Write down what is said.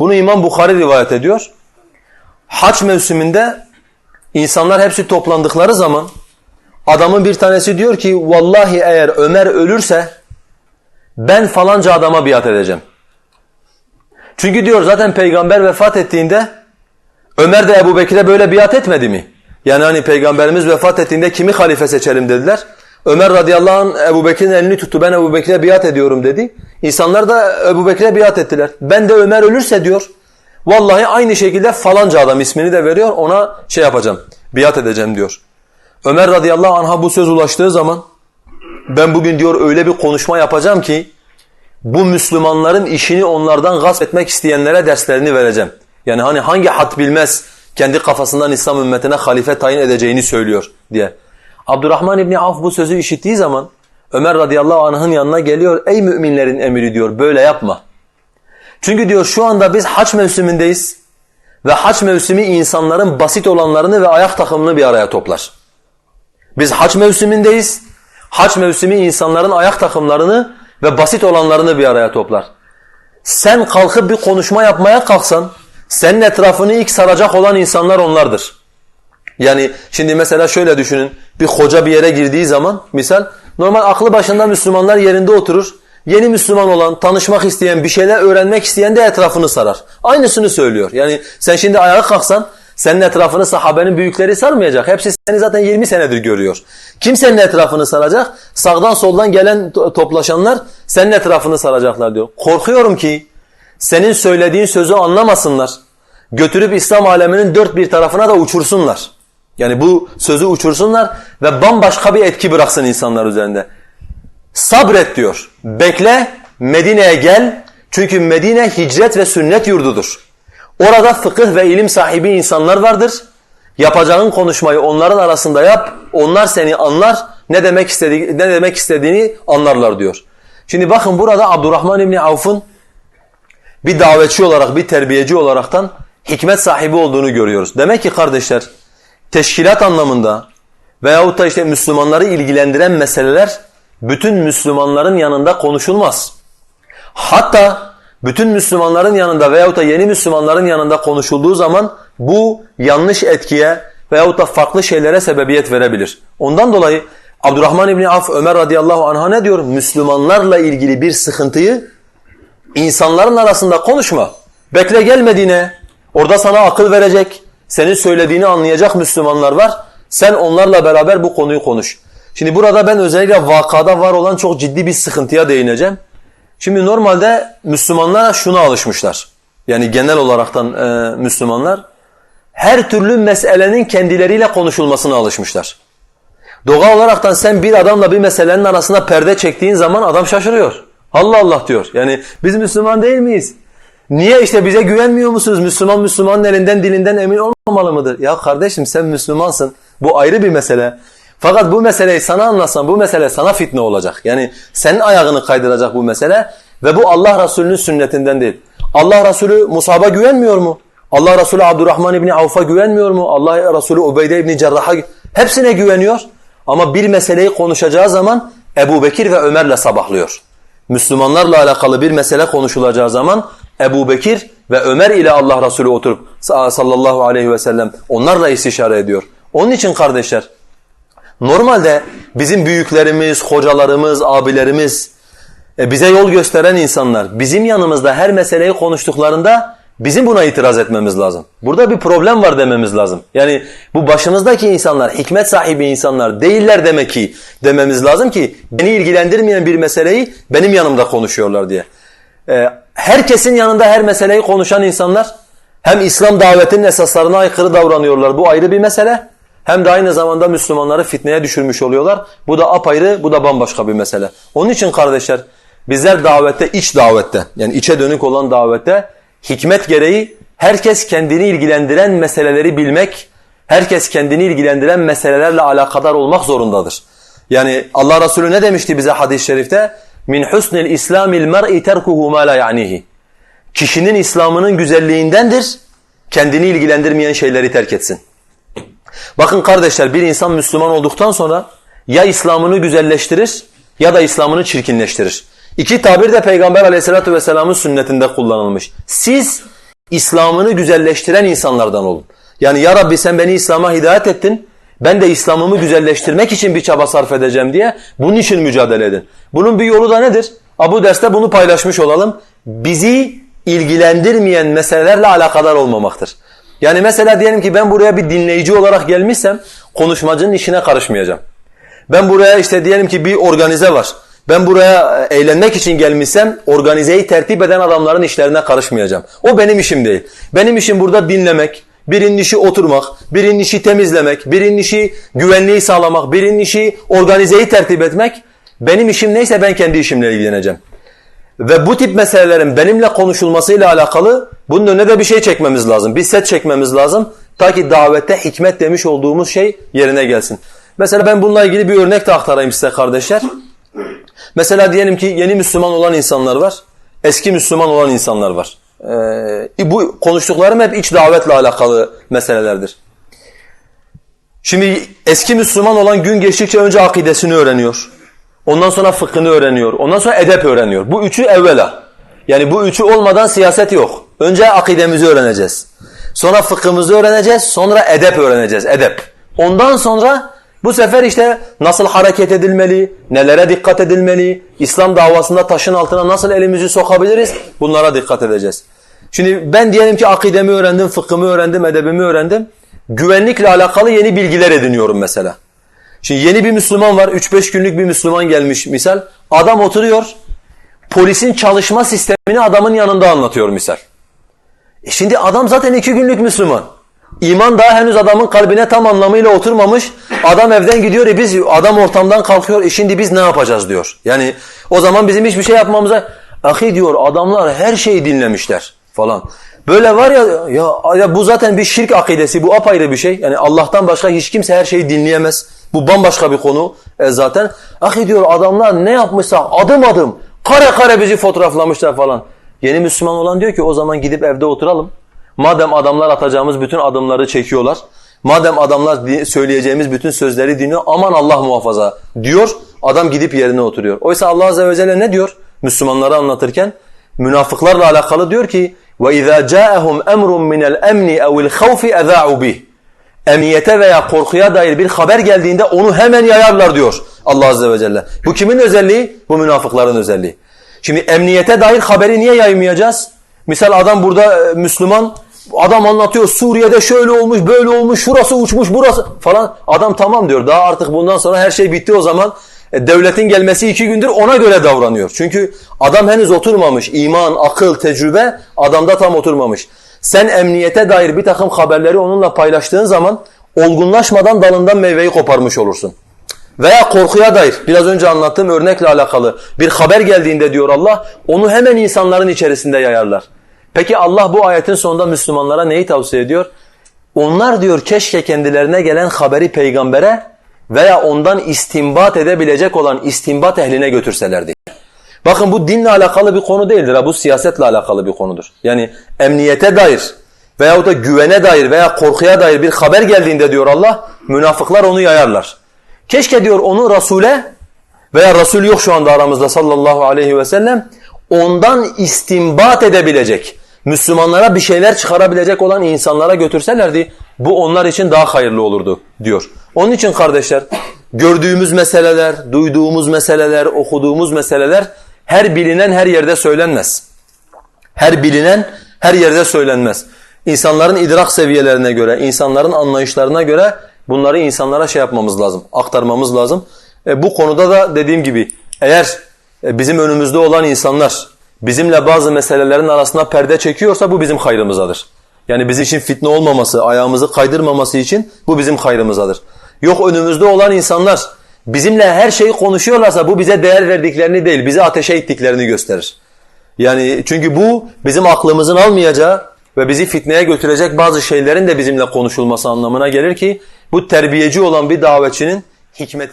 Bunu İmam Bukhari rivayet ediyor. Haç mevsiminde insanlar hepsi toplandıkları zaman adamın bir tanesi diyor ki vallahi eğer Ömer ölürse ben falanca adama biat edeceğim. Çünkü diyor zaten peygamber vefat ettiğinde Ömer de Ebu Bekir'e böyle biat etmedi mi? Yani hani peygamberimiz vefat ettiğinde kimi halife seçelim dediler. Ömer radıyallahu anh Ebu Bekir'in elini tuttu ben Ebu Bekir'e biat ediyorum dedi. İnsanlar da Ebu Bekir'e biat ettiler. Ben de Ömer ölürse diyor vallahi aynı şekilde falanca adam ismini de veriyor ona şey yapacağım biat edeceğim diyor. Ömer radıyallahu anh'a bu söz ulaştığı zaman ben bugün diyor öyle bir konuşma yapacağım ki bu Müslümanların işini onlardan gasp etmek isteyenlere derslerini vereceğim. Yani hani hangi hat bilmez kendi kafasından İslam ümmetine halife tayin edeceğini söylüyor diye. Abdurrahman İbni Avf bu sözü işittiği zaman Ömer radıyallahu anh'ın yanına geliyor. Ey müminlerin emiri diyor böyle yapma. Çünkü diyor şu anda biz haç mevsimindeyiz ve haç mevsimi insanların basit olanlarını ve ayak takımını bir araya toplar. Biz haç mevsimindeyiz. Haç mevsimi insanların ayak takımlarını ve basit olanlarını bir araya toplar. Sen kalkıp bir konuşma yapmaya kalksan senin etrafını ilk saracak olan insanlar onlardır. Yani şimdi mesela şöyle düşünün. Bir hoca bir yere girdiği zaman misal normal aklı başında Müslümanlar yerinde oturur. Yeni Müslüman olan, tanışmak isteyen, bir şeyler öğrenmek isteyen de etrafını sarar. Aynısını söylüyor. Yani sen şimdi ayağa kalksan senin etrafını sahabenin büyükleri sarmayacak. Hepsi seni zaten 20 senedir görüyor. Kim senin etrafını saracak? Sağdan soldan gelen toplaşanlar senin etrafını saracaklar diyor. Korkuyorum ki senin söylediğin sözü anlamasınlar. Götürüp İslam aleminin dört bir tarafına da uçursunlar. Yani bu sözü uçursunlar ve bambaşka bir etki bıraksın insanlar üzerinde. Sabret diyor. Bekle, Medine'ye gel. Çünkü Medine hicret ve sünnet yurdudur. Orada fıkıh ve ilim sahibi insanlar vardır. Yapacağın konuşmayı onların arasında yap. Onlar seni anlar. Ne demek istediğini, ne demek istediğini anlarlar diyor. Şimdi bakın burada Abdurrahman İbni Avf'ın bir davetçi olarak, bir terbiyeci olaraktan hikmet sahibi olduğunu görüyoruz. Demek ki kardeşler teşkilat anlamında veyahut da işte Müslümanları ilgilendiren meseleler bütün Müslümanların yanında konuşulmaz. Hatta bütün Müslümanların yanında veyahut da yeni Müslümanların yanında konuşulduğu zaman bu yanlış etkiye veyahut da farklı şeylere sebebiyet verebilir. Ondan dolayı Abdurrahman İbni Af Ömer radıyallahu anh'a ne diyor? Müslümanlarla ilgili bir sıkıntıyı insanların arasında konuşma. Bekle gelmediğine, orada sana akıl verecek, senin söylediğini anlayacak Müslümanlar var. Sen onlarla beraber bu konuyu konuş. Şimdi burada ben özellikle vakada var olan çok ciddi bir sıkıntıya değineceğim. Şimdi normalde Müslümanlar şuna alışmışlar. Yani genel olaraktan e, Müslümanlar her türlü meselenin kendileriyle konuşulmasına alışmışlar. Doğal olaraktan sen bir adamla bir meselenin arasında perde çektiğin zaman adam şaşırıyor. Allah Allah diyor. Yani biz Müslüman değil miyiz? Niye işte bize güvenmiyor musunuz? Müslüman Müslümanın elinden dilinden emin olmamalı mıdır? Ya kardeşim sen Müslümansın. Bu ayrı bir mesele. Fakat bu meseleyi sana anlatsam bu mesele sana fitne olacak. Yani senin ayağını kaydıracak bu mesele ve bu Allah Resulü'nün sünnetinden değil. Allah Resulü Musab'a güvenmiyor mu? Allah Resulü Abdurrahman İbni Avf'a güvenmiyor mu? Allah Resulü Ubeyde İbni Cerrah'a hepsine güveniyor. Ama bir meseleyi konuşacağı zaman Ebu Bekir ve Ömer'le sabahlıyor. Müslümanlarla alakalı bir mesele konuşulacağı zaman Ebu Bekir ve Ömer ile Allah Resulü oturup sallallahu aleyhi ve sellem onlarla istişare ediyor. Onun için kardeşler normalde bizim büyüklerimiz, hocalarımız, abilerimiz e, bize yol gösteren insanlar bizim yanımızda her meseleyi konuştuklarında bizim buna itiraz etmemiz lazım. Burada bir problem var dememiz lazım. Yani bu başımızdaki insanlar hikmet sahibi insanlar değiller demek ki dememiz lazım ki beni ilgilendirmeyen bir meseleyi benim yanımda konuşuyorlar diye. Ee, herkesin yanında her meseleyi konuşan insanlar hem İslam davetinin esaslarına aykırı davranıyorlar. Bu ayrı bir mesele. Hem de aynı zamanda Müslümanları fitneye düşürmüş oluyorlar. Bu da apayrı, bu da bambaşka bir mesele. Onun için kardeşler bizler davette, iç davette yani içe dönük olan davette hikmet gereği herkes kendini ilgilendiren meseleleri bilmek, herkes kendini ilgilendiren meselelerle alakadar olmak zorundadır. Yani Allah Resulü ne demişti bize hadis-i şerifte? Min husnil islamil mer'i terkuhu ma la ya'nihi. Kişinin İslam'ının güzelliğindendir kendini ilgilendirmeyen şeyleri terk etsin. Bakın kardeşler bir insan Müslüman olduktan sonra ya İslam'ını güzelleştirir ya da İslam'ını çirkinleştirir. İki tabir de Peygamber aleyhissalatu vesselamın sünnetinde kullanılmış. Siz İslam'ını güzelleştiren insanlardan olun. Yani ya Rabbi sen beni İslam'a hidayet ettin. Ben de İslam'ımı güzelleştirmek için bir çaba sarf edeceğim diye bunun için mücadele edin. Bunun bir yolu da nedir? Bu derste bunu paylaşmış olalım. Bizi ilgilendirmeyen meselelerle alakadar olmamaktır. Yani mesela diyelim ki ben buraya bir dinleyici olarak gelmişsem konuşmacının işine karışmayacağım. Ben buraya işte diyelim ki bir organize var. Ben buraya e, eğlenmek için gelmişsem organizeyi tertip eden adamların işlerine karışmayacağım. O benim işim değil. Benim işim burada dinlemek, birinin işi oturmak, birinin işi temizlemek, birinin işi güvenliği sağlamak, birinin işi organizeyi tertip etmek. Benim işim neyse ben kendi işimle ilgileneceğim. Ve bu tip meselelerin benimle konuşulmasıyla alakalı bunun önüne de bir şey çekmemiz lazım. Bir set çekmemiz lazım. Ta ki davette hikmet demiş olduğumuz şey yerine gelsin. Mesela ben bununla ilgili bir örnek de aktarayım size kardeşler. Mesela diyelim ki yeni Müslüman olan insanlar var. Eski Müslüman olan insanlar var. Ee, bu konuştuklarım hep iç davetle alakalı meselelerdir. Şimdi eski Müslüman olan gün geçtikçe önce akidesini öğreniyor. Ondan sonra fıkhını öğreniyor. Ondan sonra edep öğreniyor. Bu üçü evvela. Yani bu üçü olmadan siyaset yok. Önce akidemizi öğreneceğiz. Sonra fıkhımızı öğreneceğiz. Sonra edep öğreneceğiz. Edep. Ondan sonra bu sefer işte nasıl hareket edilmeli, nelere dikkat edilmeli, İslam davasında taşın altına nasıl elimizi sokabiliriz bunlara dikkat edeceğiz. Şimdi ben diyelim ki akidemi öğrendim, fıkhımı öğrendim, edebimi öğrendim. Güvenlikle alakalı yeni bilgiler ediniyorum mesela. Şimdi yeni bir Müslüman var, 3-5 günlük bir Müslüman gelmiş misal. Adam oturuyor, polisin çalışma sistemini adamın yanında anlatıyor misal. E şimdi adam zaten 2 günlük Müslüman. İman daha henüz adamın kalbine tam anlamıyla oturmamış. Adam evden gidiyor e biz adam ortamdan kalkıyor. E şimdi biz ne yapacağız diyor. Yani o zaman bizim hiçbir şey yapmamıza ahi diyor adamlar her şeyi dinlemişler falan. Böyle var ya, ya ya bu zaten bir şirk akidesi. Bu apayrı bir şey. Yani Allah'tan başka hiç kimse her şeyi dinleyemez. Bu bambaşka bir konu e zaten. Ahi diyor adamlar ne yapmışsa adım adım kare kare bizi fotoğraflamışlar falan. Yeni Müslüman olan diyor ki o zaman gidip evde oturalım. Madem adamlar atacağımız bütün adımları çekiyorlar, madem adamlar söyleyeceğimiz bütün sözleri dinliyor, aman Allah muhafaza diyor, adam gidip yerine oturuyor. Oysa Allah Azze ve Celle ne diyor Müslümanlara anlatırken? Münafıklarla alakalı diyor ki وَاِذَا جَاءَهُمْ اَمْرٌ مِنَ الْاَمْنِ اَوِ الْخَوْفِ اَذَاعُوا بِهِ Emniyete veya korkuya dair bir haber geldiğinde onu hemen yayarlar diyor Allah Azze ve Celle. Bu kimin özelliği? Bu münafıkların özelliği. Şimdi emniyete dair haberi niye yaymayacağız? Misal adam burada Müslüman, adam anlatıyor Suriye'de şöyle olmuş, böyle olmuş, şurası uçmuş, burası falan. Adam tamam diyor. Daha artık bundan sonra her şey bitti o zaman. E, devletin gelmesi iki gündür ona göre davranıyor. Çünkü adam henüz oturmamış. İman, akıl, tecrübe adamda tam oturmamış. Sen emniyete dair bir takım haberleri onunla paylaştığın zaman olgunlaşmadan dalından meyveyi koparmış olursun. Veya korkuya dair biraz önce anlattığım örnekle alakalı bir haber geldiğinde diyor Allah onu hemen insanların içerisinde yayarlar. Peki Allah bu ayetin sonunda Müslümanlara neyi tavsiye ediyor? Onlar diyor keşke kendilerine gelen haberi peygambere veya ondan istinbat edebilecek olan istinbat ehline götürselerdi. Bakın bu dinle alakalı bir konu değildir. Bu siyasetle alakalı bir konudur. Yani emniyete dair veyahut da güvene dair veya korkuya dair bir haber geldiğinde diyor Allah münafıklar onu yayarlar. Keşke diyor onu Resul'e veya Resul yok şu anda aramızda sallallahu aleyhi ve sellem ondan istinbat edebilecek, Müslümanlara bir şeyler çıkarabilecek olan insanlara götürselerdi bu onlar için daha hayırlı olurdu diyor. Onun için kardeşler gördüğümüz meseleler, duyduğumuz meseleler, okuduğumuz meseleler her bilinen her yerde söylenmez. Her bilinen her yerde söylenmez. İnsanların idrak seviyelerine göre, insanların anlayışlarına göre bunları insanlara şey yapmamız lazım, aktarmamız lazım. E, bu konuda da dediğim gibi eğer bizim önümüzde olan insanlar bizimle bazı meselelerin arasında perde çekiyorsa bu bizim hayrımızadır. Yani bizim için fitne olmaması, ayağımızı kaydırmaması için bu bizim hayrımızadır. Yok önümüzde olan insanlar bizimle her şeyi konuşuyorlarsa bu bize değer verdiklerini değil, bizi ateşe ittiklerini gösterir. Yani çünkü bu bizim aklımızın almayacağı ve bizi fitneye götürecek bazı şeylerin de bizimle konuşulması anlamına gelir ki bu terbiyeci olan bir davetçinin hikmeti